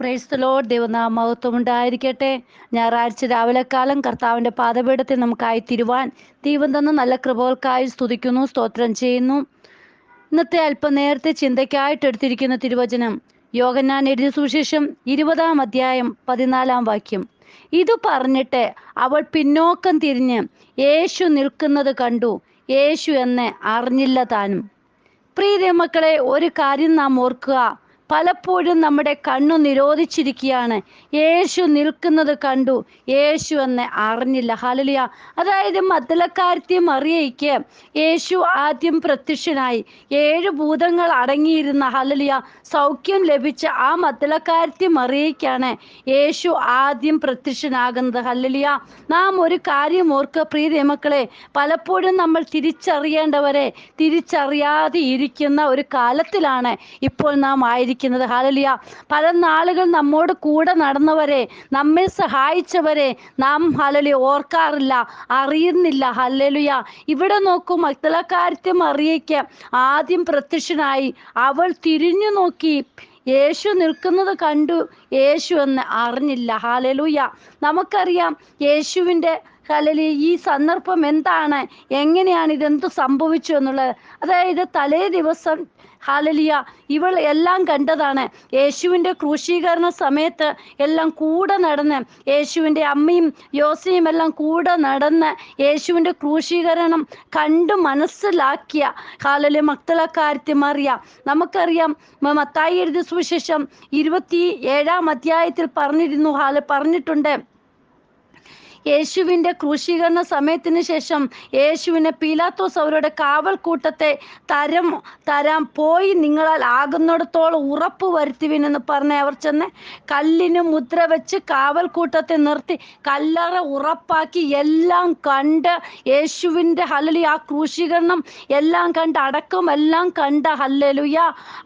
പ്രൈസ്തലോ ദൈവനാമഹത്വം ഉണ്ടായിരിക്കട്ടെ ഞായറാഴ്ച രാവിലെ കാലം കർത്താവിന്റെ പാതപീഠത്തെ നമുക്കായി തിരുവാൻ ദൈവം തന്ന നല്ല കൃപകൾക്കായി സ്തുതിക്കുന്നു സ്തോത്രം ചെയ്യുന്നു. ഇന്നത്തെ അല്പനേരത്തെ ചിന്തയ്ക്കായിട്ട് എടുത്തിരിക്കുന്ന തിരുവചനം യോഗന്നാൻ എഴുതിയ സുവിശേഷം ഇരുപതാം അധ്യായം പതിനാലാം വാക്യം. ഇത് പറഞ്ഞിട്ട് അവൾ പിന്നോക്കം തിരിഞ്ഞ് യേശു നിൽക്കുന്നത് കണ്ടു യേശു എന്നെ അറിഞ്ഞില്ല താനും. പ്രീതി മക്കളെ ഒരു കാര്യം നാം ഓർക്കുക പലപ്പോഴും നമ്മുടെ കണ്ണു നിരോധിച്ചിരിക്കുകയാണ്. യേശു നിൽക്കുന്നത് കണ്ടു. യേശു എന്ന് അറിഞ്ഞില്ല. ഹാലലിയ അതായത് മദ്ദലക്കാരത്തെ മറിയയ്ക്ക് യേശു ആദ്യം പ്രത്യക്ഷനായി. ഏഴ് ഭൂതങ്ങൾ അടങ്ങിയിരുന്ന ഹലലിയ സൗഖ്യം ലഭിച്ച ആ മദ്ദലക്കാരത്തെ മറിയയ്ക്കാണ് യേശു ആദ്യം പ്രത്യക്ഷനാകുന്നത്. ഹല്ലലിയ. നാം ഒരു കാര്യം ഓർക്കുക പ്രീതി മക്കളെ. പലപ്പോഴും നമ്മൾ തിരിച്ചറിയേണ്ടവരെ തിരിച്ചറിയാതെ ഇരിക്കുന്ന ഒരു കാലത്തിലാണ് ഇപ്പോൾ നാം ആയിരിക്കുന്നത്. ഹാലലിയ പല നാളുകൾ നമ്മോട് കൂടെ നടന്നവരെ നമ്മെ സഹായിച്ചവരെ നാം ഹലലി ഓർക്കാറില്ല അറിയുന്നില്ല. ഹല്ലലുയ. ഇവിടെ നോക്കൂ മക്തലക്കാരിത്യം അറിയിക്ക ആദ്യം പ്രത്യക്ഷനായി അവൾ തിരിഞ്ഞു നോക്കി. യേശു നിൽക്കുന്നത് കണ്ടു. യേശു എന്ന് അറിഞ്ഞില്ല. ഹാലലൂയ നമുക്കറിയാം യേശുവിന്റെ ഹലലി ഈ സന്ദർഭം എന്താണ്? എങ്ങനെയാണ് ഇതെന്ത് സംഭവിച്ചു എന്നുള്ളത്? അതായത് തലേ ദിവസം ഹാലലിയ ഇവൾ എല്ലാം കണ്ടതാണ്. യേശുവിന്റെ ക്രൂശീകരണ സമയത്ത് എല്ലാം കൂടെ നടന്ന് യേശുവിന്റെ അമ്മയും യോസയും എല്ലാം കൂടെ നടന്ന് യേശുവിന്റെ ക്രൂശീകരണം കണ്ടു മനസ്സിലാക്കിയ ഹാലലി മക്തളക്കാരത്തി മറിയ. നമുക്കറിയാം മത്തായി എഴുതിയ സുവിശേഷം ഇരുപത്തി ഏഴാം അധ്യായത്തിൽ പറഞ്ഞിരുന്നു ഹാല പറഞ്ഞിട്ടുണ്ട്. യേശുവിന്റെ ക്രൂശീകരണ സമയത്തിന് ശേഷം യേശുവിനെ പീലാത്തോസ് അവരുടെ കാവൽ കൂട്ടത്തെ തരം തരാം പോയി നിങ്ങളാൽ ആകുന്നിടത്തോളം ഉറപ്പ് വരുത്തുവിനെന്ന് പറഞ്ഞ് അവർ ചെന്ന് കല്ലിന് മുദ്ര വെച്ച് കാവൽ കൂട്ടത്തെ നിർത്തി കല്ലറ ഉറപ്പാക്കി എല്ലാം കണ്ട് യേശുവിന്റെ ഹലലി ആ ക്രൂശീകരണം എല്ലാം കണ്ട് അടക്കം എല്ലാം കണ്ട ഹല്ലലുയ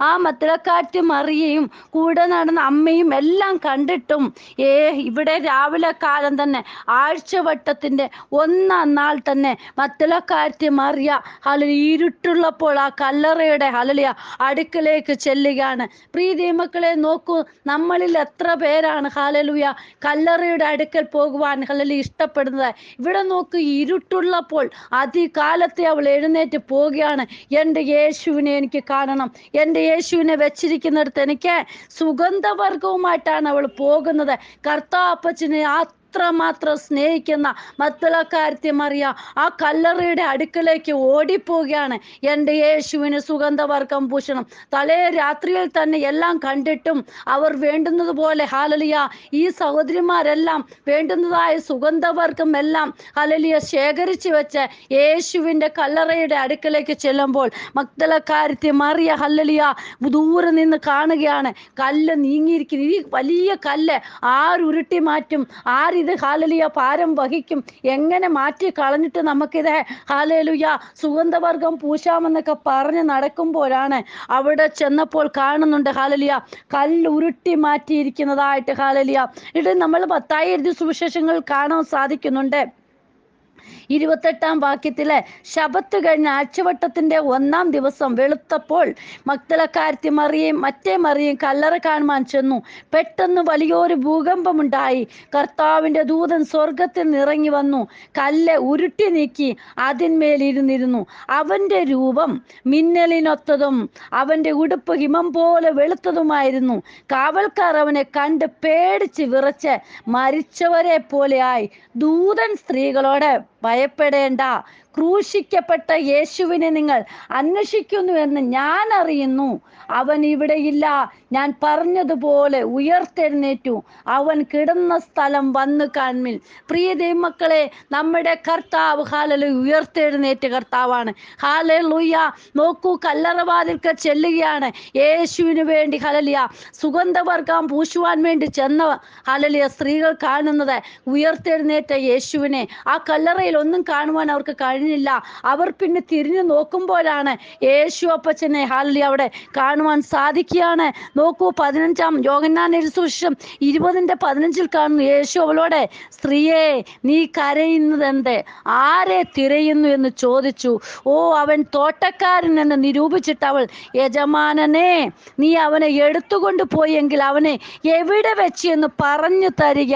ആ മദ്രക്കാറ്റ് മറിയയും കൂടെ നടന്ന അമ്മയും എല്ലാം കണ്ടിട്ടും ഏ ഇവിടെ രാവിലെ കാലം തന്നെ ആഴ്ചവട്ടത്തിന്റെ ഒന്നാം നാൾ തന്നെ മത്തലക്കാരത്തി മറിയ ഹലലി ഇരുട്ടുള്ളപ്പോൾ ആ കല്ലറയുടെ ഹലലിയ അടുക്കലേക്ക് ചെല്ലുകയാണ്. പ്രീതി മക്കളെ നോക്കൂ നമ്മളിൽ എത്ര പേരാണ് ഹലലുയ കല്ലറയുടെ അടുക്കൽ പോകുവാൻ ഹലലി ഇഷ്ടപ്പെടുന്നത്. ഇവിടെ നോക്കൂ ഇരുട്ടുള്ളപ്പോൾ അതികാലത്തെ അവൾ എഴുന്നേറ്റ് പോവുകയാണ്. എന്റെ യേശുവിനെ എനിക്ക് കാണണം. എന്റെ യേശുവിനെ വെച്ചിരിക്കുന്നിടത്ത് എനിക്ക് സുഗന്ധവർഗവുമായിട്ടാണ് അവൾ പോകുന്നത്. കർത്താപ്പച്ചനെ ആ അത്രമാത്രം സ്നേഹിക്കുന്ന മത്തുളക്കാരത്തി മറിയ ആ കല്ലറയുടെ അടുക്കലേക്ക് ഓടിപ്പോവുകയാണ് എന്റെ യേശുവിന് സുഗന്ധവർഗം ഭൂഷണം തലേ രാത്രിയിൽ തന്നെ എല്ലാം കണ്ടിട്ടും അവർ വേണ്ടുന്നത് പോലെ ഹാലലിയ ഈ സഹോദരിമാരെല്ലാം വേണ്ടുന്നതായ സുഗന്ധവർഗം എല്ലാം ഹലലിയ ശേഖരിച്ചു വെച്ച് യേശുവിന്റെ കല്ലറയുടെ അടുക്കലേക്ക് ചെല്ലുമ്പോൾ മക്തലക്കാരത്തി മറിയ ഹല്ലലിയ ദൂരെ നിന്ന് കാണുകയാണ്. കല്ല് നീങ്ങിയിരിക്കുന്നു. ഈ വലിയ കല്ല് ആരുരുട്ടി മാറ്റും ആരിത് ഹാലലിയ ഭാരം വഹിക്കും. എങ്ങനെ മാറ്റി കളഞ്ഞിട്ട് നമുക്കിത് ഹാലലുയ സുഗന്ധവർഗം പൂശാമെന്നൊക്കെ പറഞ്ഞ് നടക്കുമ്പോഴാണ് അവിടെ ചെന്നപ്പോൾ കാണുന്നുണ്ട് ഹാലലിയ. കല്ലുരുട്ടി മാറ്റിയിരിക്കുന്നതായിട്ട് ഹാലലിയ. ഇത് നമ്മൾ പത്തായിരത്തി സുവിശേഷങ്ങൾ കാണാൻ സാധിക്കുന്നുണ്ട്. ഇരുപത്തെട്ടാം വാക്യത്തിലെ ശബത്ത് കഴിഞ്ഞ ആഴ്ചവട്ടത്തിന്റെ ഒന്നാം ദിവസം വെളുത്തപ്പോൾ മക്തലക്കാരത്തി മറിയയും മറ്റേ മറിയയും കല്ലറ കാണുവാൻ ചെന്നു. പെട്ടെന്ന് വലിയൊരു ഭൂകമ്പമുണ്ടായി. കർത്താവിന്റെ ദൂതൻ സ്വർഗത്തിൽ നിറങ്ങി വന്നു. കല്ല് ഉരുട്ടി നീക്കി അതിന്മേലിരുന്നിരുന്നു അവന്റെ രൂപം മിന്നലിനൊത്തതും അവന്റെ ഉടുപ്പ് ഹിമം പോലെ വെളുത്തതുമായിരുന്നു. കാവൽക്കാർ അവനെ കണ്ട് പേടിച്ച് വിറച്ച് മരിച്ചവരെ പോലെയായി ദൂതൻ സ്ത്രീകളോട് ഭയപ്പെടേണ്ട. ക്രൂശിക്കപ്പെട്ട യേശുവിനെ നിങ്ങൾ അന്വേഷിക്കുന്നുവെന്ന് ഞാൻ അറിയുന്നു. അവൻ ഇവിടെയില്ല ഞാൻ പറഞ്ഞതുപോലെ ഉയർത്തെഴുന്നേറ്റു. അവൻ കിടന്ന സ്ഥലം വന്ന് കാൺമിൽ പ്രിയ ദൈവമക്കളെ നമ്മുടെ കർത്താവ് ഹാലലു ഉയർത്തെഴുന്നേറ്റ കർത്താവാണ്. ഹാല ലുയ്യ നോക്കൂ കല്ലറവാതിൽക്ക് ചെല്ലുകയാണ്. യേശുവിന് വേണ്ടി ഹലലിയ സുഗന്ധവർഗം പൂശുവാൻ വേണ്ടി ചെന്ന ഹലലിയ സ്ത്രീകൾ കാണുന്നത് ഉയർത്തെഴുന്നേറ്റ യേശുവിനെ. ആ കല്ലറയിൽ ഒന്നും കാണുവാൻ അവർക്ക് കഴിഞ്ഞ കഴിഞ്ഞില്ല അവർ പിന്നെ തിരിഞ്ഞു നോക്കുമ്പോഴാണ് യേശു അപ്പച്ചനെ ഹാലി അവിടെ കാണുവാൻ സാധിക്കുകയാണ്. നോക്കൂ പതിനഞ്ചാം യോഗന്നാൻ സുശേഷം ഇരുപതിന്റെ പതിനഞ്ചിൽ കാണുന്നു യേശു അവളോടെ സ്ത്രീയെ നീ കരയുന്നത് എന്ത് ആരെ തിരയുന്നു എന്ന് ചോദിച്ചു. ഓ അവൻ തോട്ടക്കാരൻ എന്ന് നിരൂപിച്ചിട്ട് അവൾ യജമാനനെ നീ അവനെ എടുത്തുകൊണ്ട് പോയെങ്കിൽ അവനെ എവിടെ വെച്ച് എന്ന് പറഞ്ഞു തരിക.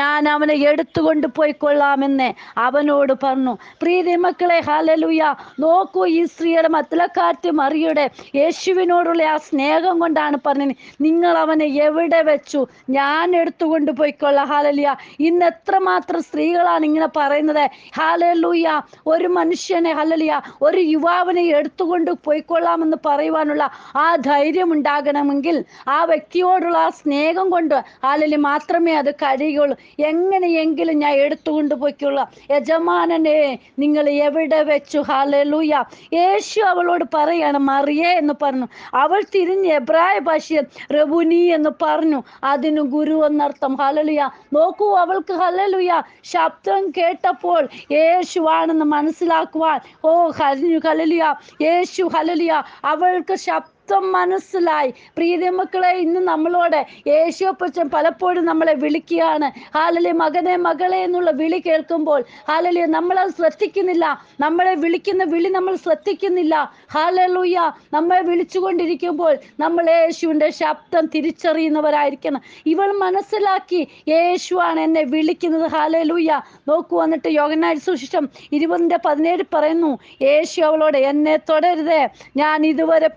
ഞാൻ അവനെ എടുത്തുകൊണ്ട് പോയിക്കൊള്ളാമെന്ന് അവനോട് പറഞ്ഞു. പ്രീതി മക്കളെ ഹാലലുയ നോക്കൂ ഈ സ്ത്രീയുടെ മത്തലക്കാറ്റ് മറിയുടെ. യേശുവിനോടുള്ള ആ സ്നേഹം കൊണ്ടാണ് പറഞ്ഞത്. നിങ്ങൾ അവനെ എവിടെ വെച്ചു? ഞാൻ എടുത്തുകൊണ്ട് പോയിക്കൊള്ള. ഹാലലുയ ഇന്ന് എത്രമാത്രം സ്ത്രീകളാണ് ഇങ്ങനെ പറയുന്നത്. ഹാലലുയ ഒരു മനുഷ്യനെ ഹലലിയ ഒരു യുവാവിനെ എടുത്തുകൊണ്ട് പോയിക്കൊള്ളാമെന്ന് പറയുവാനുള്ള ആ ധൈര്യം ഉണ്ടാകണമെങ്കിൽ ആ വ്യക്തിയോടുള്ള ആ സ്നേഹം കൊണ്ട് ഹാലലി മാത്രമേ അത് കഴിയുകയുള്ളൂ എങ്ങനെയെങ്കിലും ഞാൻ എടുത്തുകൊണ്ട് പോയിക്കൊള്ളാം. യജമാനനെ നിങ്ങൾ എവിടെ വെച്ചു? ഹാലലൂയ യേശു അവളോട് പറയാണ് മറിയേ എന്ന് പറഞ്ഞു. അവൾ തിരിഞ്ഞ് എബ്രായ ഭാഷയിൽ റബുനി എന്ന് പറഞ്ഞു. അതിന് ഗുരു എന്നർത്ഥം ഹലലുയ നോക്കൂ അവൾക്ക് ഹലലുയ ശബ്ദം കേട്ടപ്പോൾ യേശുവാണെന്ന് മനസ്സിലാക്കുവാൻ. ഓ ഹലിനു ഹലലിയ യേശു ഹലലിയ അവൾക്ക് ശബ്ദം മനസ്സിലായി. പ്രീതി മക്കളെ ഇന്ന് നമ്മളോട് യേശുപ്പച്ചൻ പലപ്പോഴും നമ്മളെ വിളിക്കുകയാണ്. ഹാലലി മകനെ മകളെ എന്നുള്ള വിളി കേൾക്കുമ്പോൾ ഹാലലി നമ്മളത് ശ്രദ്ധിക്കുന്നില്ല. നമ്മളെ വിളിക്കുന്ന വിളി നമ്മൾ ശ്രദ്ധിക്കുന്നില്ല. ഹാലലൂയ നമ്മളെ വിളിച്ചുകൊണ്ടിരിക്കുമ്പോൾ നമ്മൾ യേശുവിന്റെ ശബ്ദം തിരിച്ചറിയുന്നവരായിരിക്കണം. ഇവൾ മനസ്സിലാക്കി യേശുവാണ് എന്നെ വിളിക്കുന്നത്. ഹാലലൂയ നോക്കൂ വന്നിട്ട് യോഗനായ സുശിഷ്ടം ഇരുപതിന്റെ പതിനേഴ് പറയുന്നു യേശു അവളോട് എന്നെ തുടരുതേ. ഞാൻ ഇതുവരെ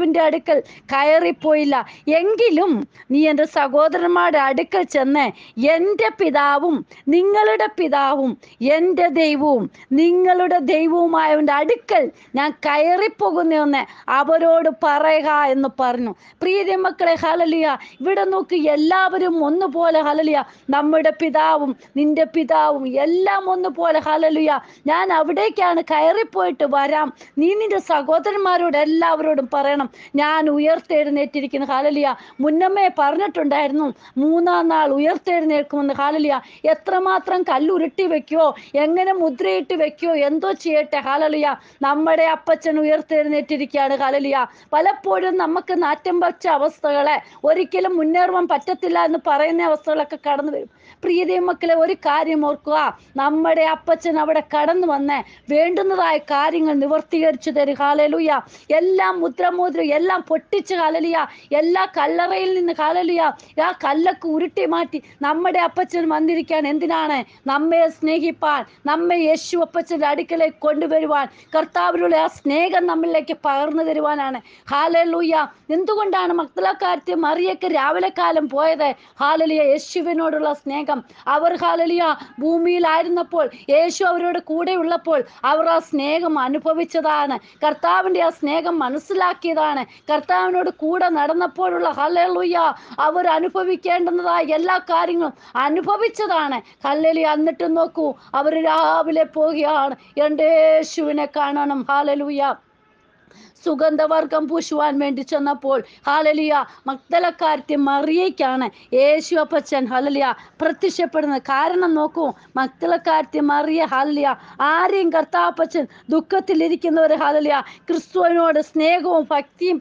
പിതാവിന്റെ അടുക്കൽ കയറിപ്പോയില്ല. എങ്കിലും നീ എന്റെ സഹോദരന്മാരുടെ അടുക്കൽ ചെന്ന് എന്റെ പിതാവും നിങ്ങളുടെ പിതാവും എന്റെ ദൈവവും നിങ്ങളുടെ ദൈവവുമായവന്റെ അടുക്കൽ ഞാൻ കയറിപ്പോകുന്നെന്ന് അവരോട് പറയുക എന്ന് പറഞ്ഞു. പ്രീതി മക്കളെ ഹലലിയ ഇവിടെ നോക്ക് എല്ലാവരും ഒന്നുപോലെ ഹലലിയ നമ്മുടെ പിതാവും നിന്റെ പിതാവും എല്ലാം ഒന്നുപോലെ ഹലലിയ ഞാൻ അവിടേക്കാണ് കയറിപ്പോയിട്ട് വരാം. നീ നിന്റെ സഹോദരന്മാരോട് എല്ലാവരോടും പറയണം. ഞാൻ ഉയർത്തെഴുന്നേറ്റിരിക്കുന്ന ഹാലലിയ. മുന്നമ്മേ പറഞ്ഞിട്ടുണ്ടായിരുന്നു മൂന്നാം നാൾ ഉയർത്തെഴുന്നേൽക്കുമെന്ന് ഹാലലിയ. എത്രമാത്രം കല്ലുരുട്ടി വെക്കുവോ എങ്ങനെ മുദ്രയിട്ട് വെക്കുവോ എന്തോ ചെയ്യട്ടെ ഹാലലിയ. നമ്മുടെ അപ്പച്ചൻ ഉയർത്തെഴുന്നേറ്റിരിക്കുകയാണ് ഹാലലിയ. പലപ്പോഴും നമുക്ക് നാറ്റം വച്ച അവസ്ഥകളെ ഒരിക്കലും മുന്നേറുവാൻ പറ്റത്തില്ല എന്ന് പറയുന്ന അവസ്ഥകളൊക്കെ കടന്നു വരും. പ്രീതി മക്കളെ ഒരു കാര്യം ഓർക്കുക. നമ്മുടെ അപ്പച്ചൻ അവിടെ കടന്നു വന്ന് വേണ്ടുന്നതായ കാര്യങ്ങൾ നിവർത്തീകരിച്ചു തരും ഹാലലുയ. എല്ലാം മുദ്രമുദ്ര എല്ലാം പൊട്ടിച്ച് കാലലിയ എല്ലാ കല്ലറയിൽ നിന്ന് കാലലിയ ആ കല്ലൊക്കെ ഉരുട്ടി മാറ്റി നമ്മുടെ അപ്പച്ചൻ വന്നിരിക്കാൻ എന്തിനാണ്? നമ്മെ സ്നേഹിപ്പാൻ നമ്മെ യേശു അപ്പച്ചന്റെ അടുക്കലേക്ക് കൊണ്ടുവരുവാൻ കർത്താവിലുള്ള ആ സ്നേഹം നമ്മളിലേക്ക് പകർന്നു തരുവാനാണ്. ഹാലലൂയ. എന്തുകൊണ്ടാണ് മക്തലക്കാരത്തെ മറിയൊക്കെ രാവിലെ കാലം പോയത്? ഹാലലിയ യേശുവിനോടുള്ള സ്നേഹം. അവർ ഹാലലിയ ഭൂമിയിലായിരുന്നപ്പോൾ യേശു അവരോട് കൂടെ ഉള്ളപ്പോൾ അവർ ആ സ്നേഹം അനുഭവിച്ചതാണ്. കർത്താവിന്റെ ആ സ്നേഹം മനസ്സിലാക്കിയതാണ്. കർത്താവിനോട് കൂടെ നടന്നപ്പോഴുള്ള ഹലലുയ്യ അവർ അനുഭവിക്കേണ്ടുന്നതായ എല്ലാ കാര്യങ്ങളും അനുഭവിച്ചതാണ്. ഹല്ലലി എന്നിട്ട് നോക്കൂ അവർ രാവിലെ പോവുകയാണ്. എന്റെ യേശുവിനെ കാണണം. ഹാലലൂയ സുഗന്ധവർഗം പൂശുവാൻ വേണ്ടി ചെന്നപ്പോൾ ഹാലലിയ മക്തലക്കാരത്തി മറിയയ്ക്കാണ് യേശു അപ്പച്ചൻ ഹലലിയ പ്രത്യക്ഷപ്പെടുന്നത്. കാരണം നോക്കൂ മക്തലക്കാരത്തി മറിയ ഹലലിയ ആരെയും കർത്താപ്പച്ചൻ ദുഃഖത്തിലിരിക്കുന്നവർ ഹലലിയ ക്രിസ്തുവിനോട് സ്നേഹവും ഭക്തിയും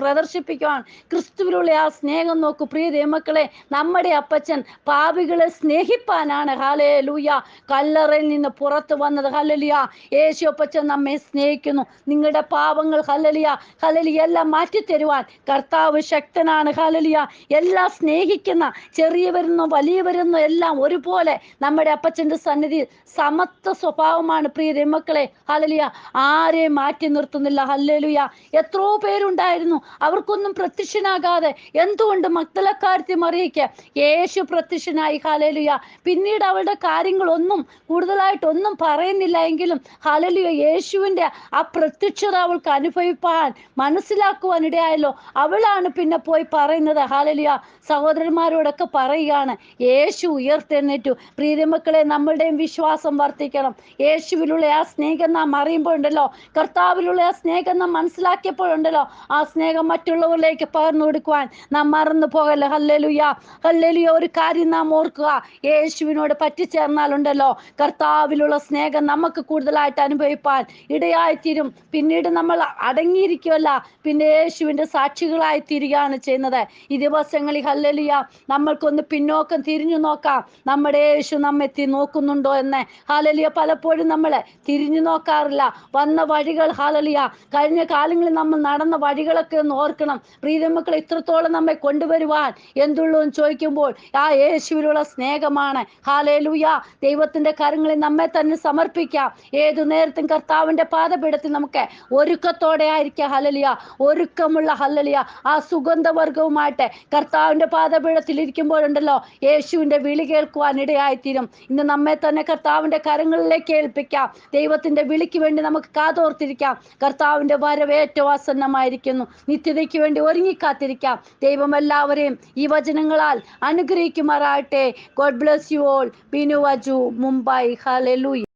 പ്രദർശിപ്പിക്കുവാൻ ക്രിസ്തുവിലുള്ള ആ സ്നേഹം നോക്കൂ. പ്രിയ ദൈവമക്കളെ നമ്മുടെ അപ്പച്ചൻ പാപികളെ സ്നേഹിപ്പാനാണ് ഹാലേ ലൂയ കല്ലറയിൽ നിന്ന് പുറത്തു വന്നത്. ഹലലിയ യേശു അപ്പച്ചൻ നമ്മെ സ്നേഹിക്കുന്നു. നിങ്ങളുടെ പാപങ്ങൾ ഹലലിയ ഹലലിയ എല്ലാം മാറ്റി മാറ്റിത്തരുവാൻ കർത്താവ് ശക്തനാണ്. ഹലലിയ എല്ലാം സ്നേഹിക്കുന്ന ചെറിയവരെന്നും വലിയവരെന്നും എല്ലാം ഒരുപോലെ നമ്മുടെ അപ്പച്ചന്റെ സന്നിധി സമത്വ സ്വഭാവമാണ് പ്രിയ ദൈവമക്കളെ ഹലലിയ ആരെ മാറ്റി നിർത്തുന്നില്ല. ഹല്ലലുയ. എത്രയോ പേരുണ്ടായിരുന്നു. അവർക്കൊന്നും പ്രത്യക്ഷനാകാതെ എന്തുകൊണ്ട് മക്തലക്കാരത്തി മറിയിക്ക് യേശു പ്രത്യക്ഷനായി. ഹലലുയ പിന്നീട് അവളുടെ കാര്യങ്ങളൊന്നും കൂടുതലായിട്ടൊന്നും പറയുന്നില്ല എങ്കിലും ഹലലുയ യേശുവിന്റെ ആ പ്രത്യക്ഷത അവൾക്ക് അനുഭവ അനുഭവിപ്പാൻ മനസ്സിലാക്കുവാൻ ഇടയായല്ലോ അവളാണ് പിന്നെ പോയി പറയുന്നത്. ഹാലലിയ. സഹോദരന്മാരോടൊക്കെ പറയുകയാണ്. യേശു ഉയർത്തെഴുന്നേറ്റു. പ്രീതിമക്കളെ നമ്മളുടെയും വിശ്വാസം വർദ്ധിക്കണം. യേശുവിലുള്ള ആ സ്നേഹം നാം അറിയുമ്പോഴുണ്ടല്ലോ. കർത്താവിലുള്ള ആ സ്നേഹം നാം മനസ്സിലാക്കിയപ്പോഴുണ്ടല്ലോ. ആ സ്നേഹം മറ്റുള്ളവരിലേക്ക് പകർന്നു കൊടുക്കുവാൻ നാം മറന്നു പോകല്ല. ഹല്ലലുയ. ഹല്ലലുയ. ഒരു കാര്യം നാം ഓർക്കുക. യേശുവിനോട് പറ്റിച്ചേർന്നാലുണ്ടല്ലോ. കർത്താവിലുള്ള സ്നേഹം നമുക്ക് കൂടുതലായിട്ട് അനുഭവിപ്പാൻ ഇടയായിത്തീരും. പിന്നീട് നമ്മൾ അടങ്ങിയിരിക്കുമല്ല പിന്നെ യേശുവിന്റെ സാക്ഷികളായി തീരുകയാണ് ചെയ്യുന്നത്. ഈ ദിവസങ്ങളിൽ ഹല്ലലിയ നമ്മൾക്കൊന്ന് പിന്നോക്കം തിരിഞ്ഞു നോക്കാം. നമ്മുടെ യേശു നമ്മെ നോക്കുന്നുണ്ടോ എന്ന്. ഹാലലിയ പലപ്പോഴും നമ്മൾ തിരിഞ്ഞു നോക്കാറില്ല. വന്ന വഴികൾ ഹാലലിയ കഴിഞ്ഞ കാലങ്ങളിൽ നമ്മൾ നടന്ന വഴികളൊക്കെ ഒന്ന് ഓർക്കണം. പ്രീതമക്കൾ ഇത്രത്തോളം നമ്മെ കൊണ്ടുവരുവാൻ എന്തുള്ളൂ എന്ന് ചോദിക്കുമ്പോൾ ആ യേശുവിലുള്ള സ്നേഹമാണ്. ഹാലലുയ ദൈവത്തിന്റെ കരങ്ങളിൽ നമ്മെ തന്നെ സമർപ്പിക്കാം. ഏതു നേരത്തും കർത്താവിന്റെ പാതപീഠത്തിൽ നമുക്ക് ഒരുക്കത്തോടെ ആയിരിക്കാം ഹലലിയ ഒരുക്കമുള്ള ഹല്ലേലൂയ. ആ സുഗന്ധവർഗവുമായിട്ട് കർത്താവിന്റെ പാദപീഠത്തിൽ ഇരിക്കുമ്പോഴുണ്ടല്ലോ യേശുവിന്റെ വിളി കേൾക്കുവാൻ ഇടയായിത്തീരും. ഇന്ന് നമ്മെ തന്നെ കർത്താവിന്റെ കരങ്ങളിലേക്ക് ഏൽപ്പിക്കാം. ദൈവത്തിന്റെ വിളിക്ക് വേണ്ടി നമുക്ക് കാതോർത്തിരിക്കാം. കർത്താവിന്റെ വരവ് ഏറ്റവും ആസന്നമായിരിക്കുന്നു. നിത്യതയ്ക്ക് വേണ്ടി ഒരുങ്ങിക്കാത്തിരിക്കാം. ദൈവം എല്ലാവരെയും ഈ വചനങ്ങളാൽ അനുഗ്രഹിക്കുമാറാകട്ടെ. God bless you all Binu Vaju Mumbai. Hallelujah